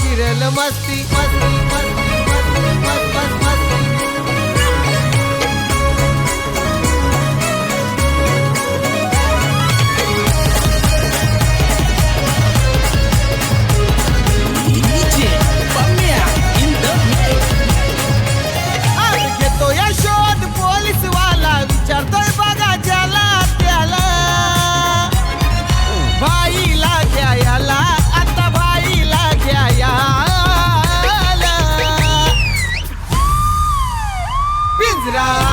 Chiral मस्ती मस्ती 얘들아.